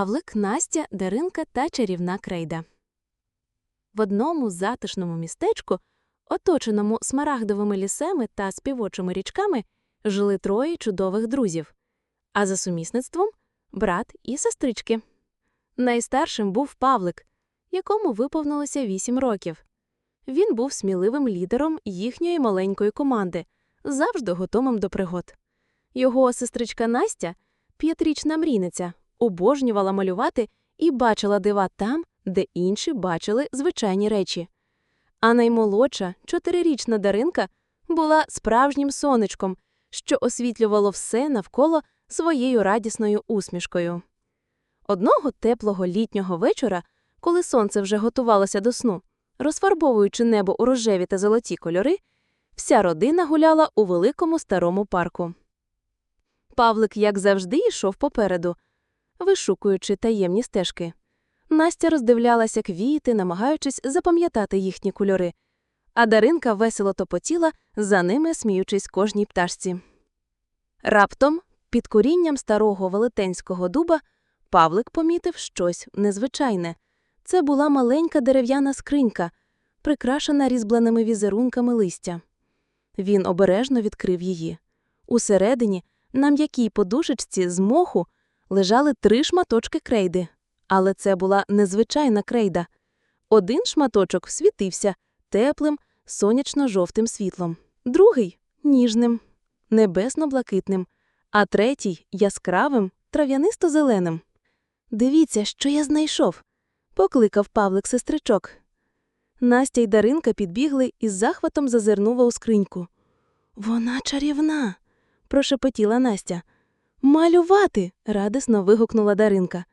Павлик, Настя, Даринка та чарівна крейда. В одному затишному містечку, оточеному смарагдовими лісами та співочими річками, жили троє чудових друзів, а за сумісництвом брат і сестрички. Найстаршим був Павлик, якому виповнилося вісім років. Він був сміливим лідером їхньої маленької команди, завжди готовим до пригод. Його сестричка Настя, п'ятирічна мрійниця, обожнювала малювати і бачила дива там, де інші бачили звичайні речі. А наймолодша, чотирирічна Даринка, була справжнім сонечком, що освітлювало все навколо своєю радісною усмішкою. Одного теплого літнього вечора, коли сонце вже готувалося до сну, розфарбовуючи небо у рожеві та золоті кольори, вся родина гуляла у великому старому парку. Павлик, як завжди, йшов попереду, вишукуючи таємні стежки. Настя роздивлялася квіти, намагаючись запам'ятати їхні кольори, а Даринка весело топотіла, за ними сміючись кожній пташці. Раптом, під корінням старого велетенського дуба, Павлик помітив щось незвичайне. Це була маленька дерев'яна скринька, прикрашена різьбленими візерунками листя. Він обережно відкрив її. Усередині, на м'якій подушечці з моху, лежали три шматочки крейди, але це була незвичайна крейда. Один шматочок світився теплим, сонячно-жовтим світлом, другий ніжним, небесно-блакитним, а третій яскравим, трав'янисто-зеленим. Дивіться, що я знайшов, покликав Павлик сестричок. Настя й Даринка підбігли і з захватом зазирнула у скриньку. Вона чарівна, прошепотіла Настя. Малювати. радісно вигукнула Даринка.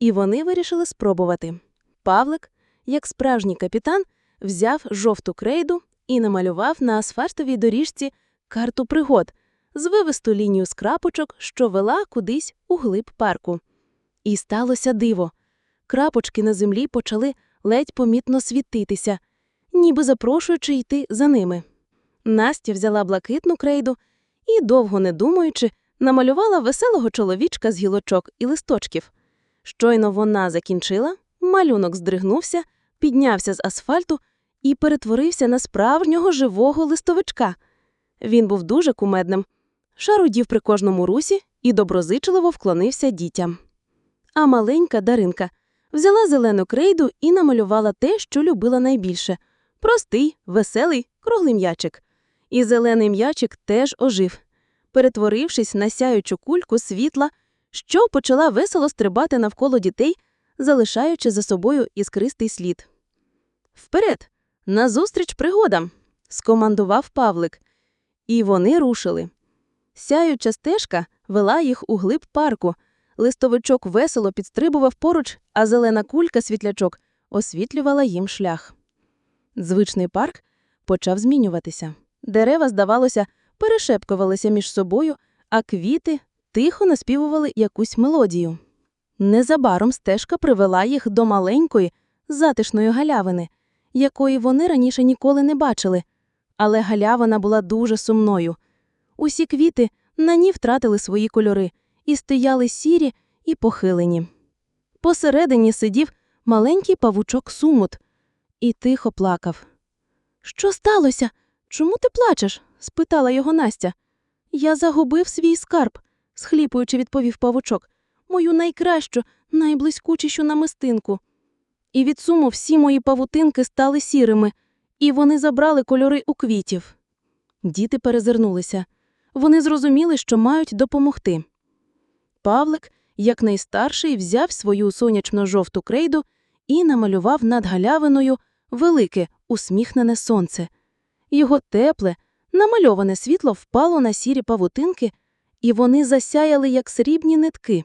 І вони вирішили спробувати. Павлик, як справжній капітан, взяв жовту крейду і намалював на асфальтовій доріжці карту пригод, звивисту лінію скрапочок, що вела кудись у глиб парку. І сталося диво. Крапочки на землі почали ледь помітно світитися, ніби запрошуючи йти за ними. Настя взяла блакитну крейду і, довго не думаючи, намалювала веселого чоловічка з гілочок і листочків. Щойно вона закінчила, малюнок здригнувся, піднявся з асфальту і перетворився на справжнього живого листовичка. Він був дуже кумедним, шарудів при кожному русі і доброзичливо вклонився дітям. А маленька Даринка взяла зелену крейду і намалювала те, що любила найбільше простий, веселий, круглий м'ячик. І зелений м'ячик теж ожив, перетворившись на сяючу кульку світла, що почала весело стрибати навколо дітей, залишаючи за собою іскристий слід. Вперед, назустріч пригодам, скомандував Павлик, і вони рушили. Сяюча стежка вела їх у глиб парку. Листовичок весело підстрибував поруч, а зелена кулька світлячок освітлювала їм шлях. Звичний парк почав змінюватися. Дерева, здавалося, перешепкувалися між собою, а квіти тихо наспівували якусь мелодію. Незабаром стежка привела їх до маленької, затишної галявини, якої вони раніше ніколи не бачили. Але галявина була дуже сумною. Усі квіти на ній втратили свої кольори і стояли сірі і похилені. Посередині сидів маленький павучок сумут і тихо плакав. Що сталося? Чому ти плачеш? Спитала його Настя. Я загубив свій скарб, схліпуючи, відповів павучок, мою найкращу, найблискучішу намистинку. І від суму всі мої павутинки стали сірими, і вони забрали кольори у квітів. Діти перезирнулися. Вони зрозуміли, що мають допомогти. Павлик, як найстарший, взяв свою сонячно-жовту крейду і намалював над галявиною велике усміхнене сонце. Його тепле, намальоване світло впало на сірі павутинки, і вони засяяли, як срібні нитки.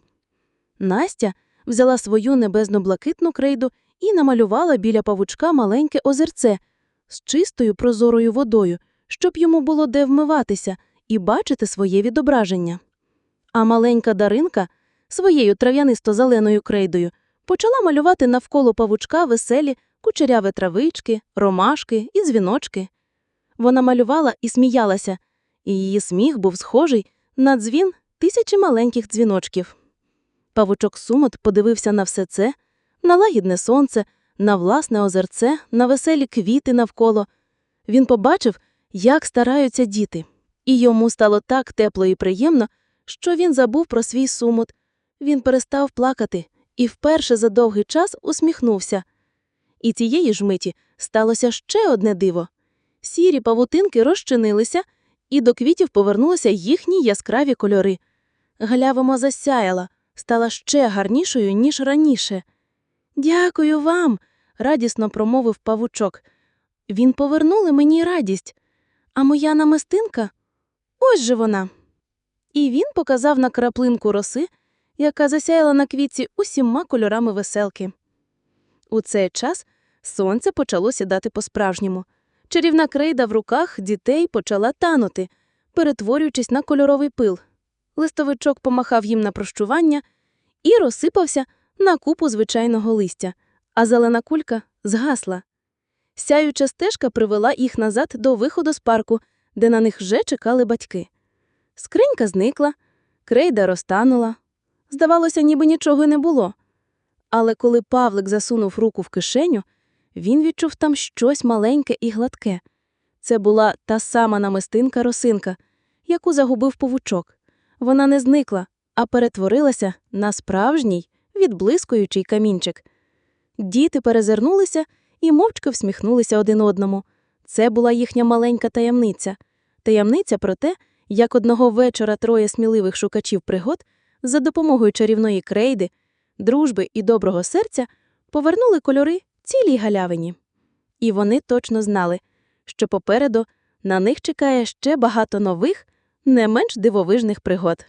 Настя взяла свою небесно-блакитну крейду і намалювала біля павучка маленьке озерце з чистою прозорою водою, щоб йому було де вмиватися і бачити своє відображення. А маленька Даринка своєю трав'янисто-зеленою крейдою почала малювати навколо павучка веселі кучеряві травички, ромашки і дзвіночки. Вона малювала і сміялася, і її сміх був схожий на дзвін тисячі маленьких дзвіночків. Павучок Сумот подивився на все це, на лагідне сонце, на власне озерце, на веселі квіти навколо. Він побачив, як стараються діти, і йому стало так тепло і приємно, що він забув про свій сумут. Він перестав плакати і вперше за довгий час усміхнувся. І цієї ж миті сталося ще одне диво. Сірі павутинки розчинилися, і до квітів повернулися їхні яскраві кольори. Галявимо засяяла, стала ще гарнішою, ніж раніше. Дякую вам, радісно промовив павучок. Він повернули мені радість. А моя намистинка? Ось же вона. І він показав на краплинку роси, яка засяяла на квітці усіма кольорами веселки. У цей час сонце почало сідати по-справжньому. Чарівна крейда в руках дітей почала танути, перетворюючись на кольоровий пил. Листовичок помахав їм на прощування і розсипався на купу звичайного листя, а зелена кулька згасла. Сяюча стежка привела їх назад до виходу з парку, де на них вже чекали батьки. Скринька зникла, крейда розтанула. Здавалося, ніби нічого не було. Але коли Павлик засунув руку в кишеню, він відчув там щось маленьке і гладке. Це була та сама намистинка росинка, яку загубив павучок. Вона не зникла, а перетворилася на справжній, відблискуючий камінчик. Діти перезирнулися і мовчки всміхнулися один одному. Це була їхня маленька таємниця. Таємниця про те, як одного вечора троє сміливих шукачів пригод за допомогою чарівної крейди, дружби і доброго серця повернули кольори цілій галявині. І вони точно знали, що попереду на них чекає ще багато нових, не менш дивовижних пригод.